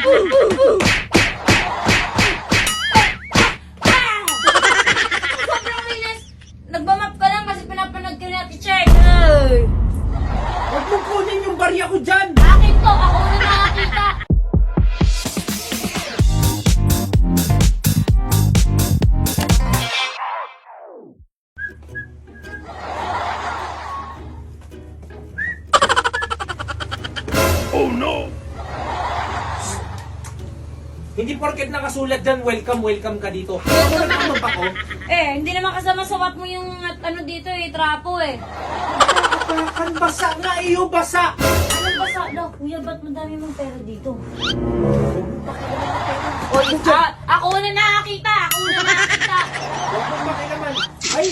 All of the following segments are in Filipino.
Sobrang bilis! Nagbamap ka lang kasi pinapanood ka na teacher. Ay! Huwag mong kunin yung barya ko dyan! Hindi porket nakasulat dyan, welcome, welcome ka dito. Ako nagkamap ako. Eh, hindi naman kasama sa wat mo yung at ano dito eh, trapo eh. Apakan, basa nga iyo, basa! Anong basa daw? Kuya, ba't madami mong pera dito? O! Ah, ako na nakakita! Ako na nakakita! Huwag mong pakilaman. Ay!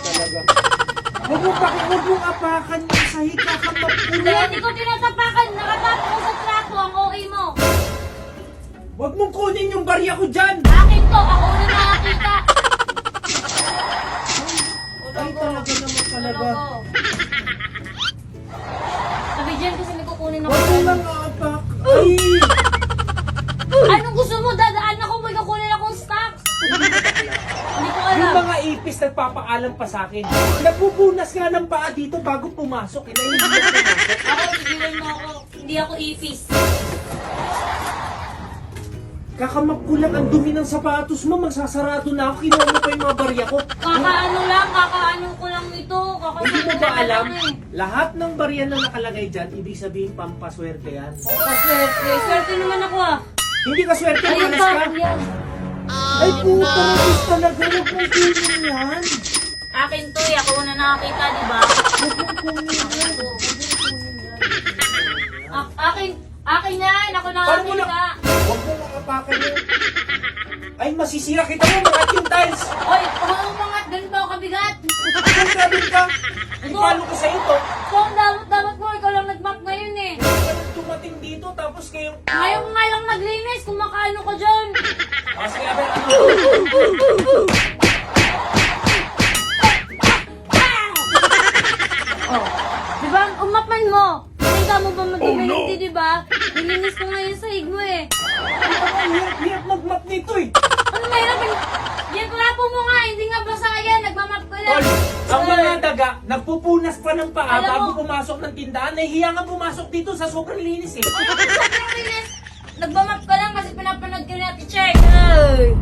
Talaga. Huwag mong paki, huwag mong apakan sahig ka Hindi, mapulan. hindi ko tinatapakan. Huwag mong kunin yung barya ko dyan! Akin to! Ako na nakakita! Ay, talaga naman talaga. Sabi dyan kasi may kukunin ako. Huwag mo lang apak. Ay! Anong gusto mo? Dadaan ako, may kukunin akong stocks. Hindi ko Yung alam. mga ipis nagpapaalam pa sa akin. Napupunas nga ng paa dito bago pumasok. Ina, hindi ako pumasok. Ako, tigilan mo ako. Hindi ako ipis. Kakamap ko lang ang dumi ng sapatos mo. Magsasarado na ako. Kinuha mo pa yung mga barya ko. Kakaano lang, kakaano ko lang ito. Hindi mo ba alam? Eh. Lahat ng barya na nakalagay dyan, ibig sabihin pampaswerte yan. Paswerte. Swerte naman ako ah. Hindi ka swerte, Ayun malas pa, ka. kuya. Ay puta, nabis talaga. Huwag mong kunin yan. Akin to eh. Ako na nakakita, di ba? Huwag mong kunin yan. A- akin, akin yan. Ako Paano mo nakakita. na? Huwag mong apakan yun. Ay, masisira kita mo, mga yung tiles. Oy, umangat. Ganito ako kabigat. Kung sabi ka, ipalo ko sa'yo to. So, ang dapat-dapat mo. Ikaw lang nag-map ngayon eh. Parang Dumating dito, tapos ngayong... Ngayon nga lang naglinis. Kumakaano ka dyan. Sige, abay, ano? Hindi mo ba mag-immunity, di ba? Nilinis ko ngayon sa mo eh. Ang hirap-hirap mag-map nito eh. Ano mahirap? Yung klapo mo nga, hindi nga basa yan. Nagmamap ko lang. Tol, ang mga daga, nagpupunas pa ng paa Alam mo- bago pumasok ng tindahan. Nahihiya nga pumasok dito sa sobrang linis eh. Oy, sobrang bilis. Nagmamap ka lang kasi pinapanood ka na teacher. Ay!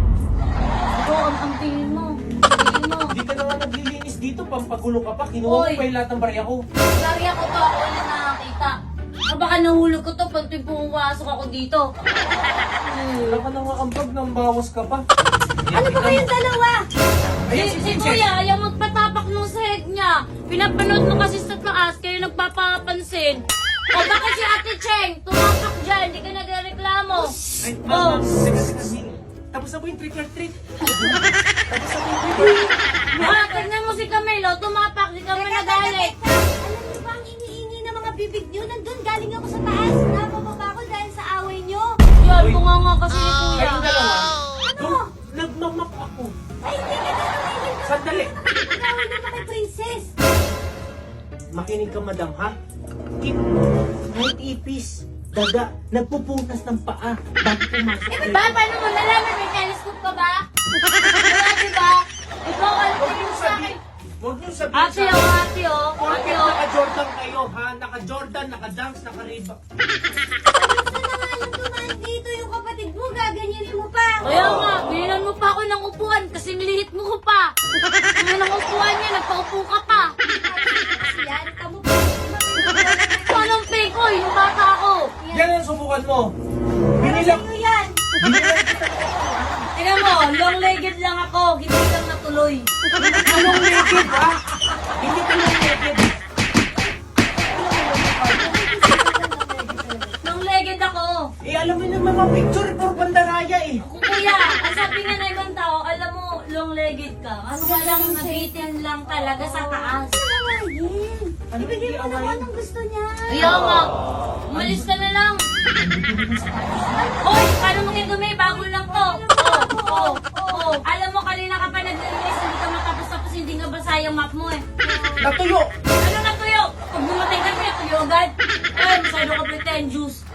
Ito, ang ang tingin mo. Tingin mo. Hindi ka na nga naglilinis dito, pampagulo ka pa. Kinuha Oy. mo pa yung lahat ng barya ko. Sorry ako to, ako na. O baka nahulog ko to pag tuwing pumasok ako dito. Wala ka na nga ambag nang bawas ka pa. Ano ba kayong dalawa? Ayan si, si. Kuya, ayaw magpatapak ng sahig niya. Pinapanood mo kasi sa taas, kayo nagpapapansin. O baka si Ate Cheng, tumapak dyan, hindi ka nagreklamo. Ay, Oh. ma'am, sige. Tapos na po yung trick or treat. Tapos na po yung trick or treat. Ah, tignan mo si Camilo, tumapak, princess. Makinig ka, madam, ha? If, kahit ipis, daga, nagpupunas ng paa bago pumasok. Eh, ba, paano mo nalaman? May telescope ka ba? Wala, di ba? Ikaw, ano niyo mo sa akin? Huwag niyo sabihin Ate, sa oh, ate, oh. Ate, Porket oh. naka-Jordan kayo, ha? Naka-Jordan, naka-Dunks, naka-Reebok. Gusto na nga lang dumaan dito yung kapatid mo. Gaganyanin mo pa. Kaya nga, binilan mo pa ako ng upuan kasi nilihit mo ko pa. Ano ng upuan niya, nagpaupo ka pa. Kasi yan, tamo pa. Kung anong fake ko, yung bata ako. Yan ang subukan mo. Pero Binilang, sa'yo yan. Tingnan mo, long-legged lang ako, hindi lang natuloy. Anong naked, ha? Hindi ka lang naked. Long-legged ako. Eh, alam mo yung mga picture for bandaraya, eh. Kung kuya, ang sabi nga na ibang tao, alam mo, long-legged ka. Ano ka lang, talaga sa taas. Ano Ibigay mo na kung anong gusto niya. Kaya nga, umalis ka na lang. Hoy, paano mo gagawin? Bago lang to. Oh, oh, oh. Alam mo, kanina ka pa nag-release, hindi ka matapos-tapos, hindi nga basa yung map mo eh. Natuyo. Ano natuyo? Pag bumatay ka, natuyo agad. Ay, masyado ka pretentious.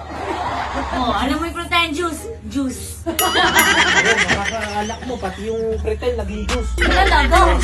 Oh, alam mo yung protein juice? Juice. Ayun, Nakakaalak mo, pati yung pretel nag-ius. Talaga.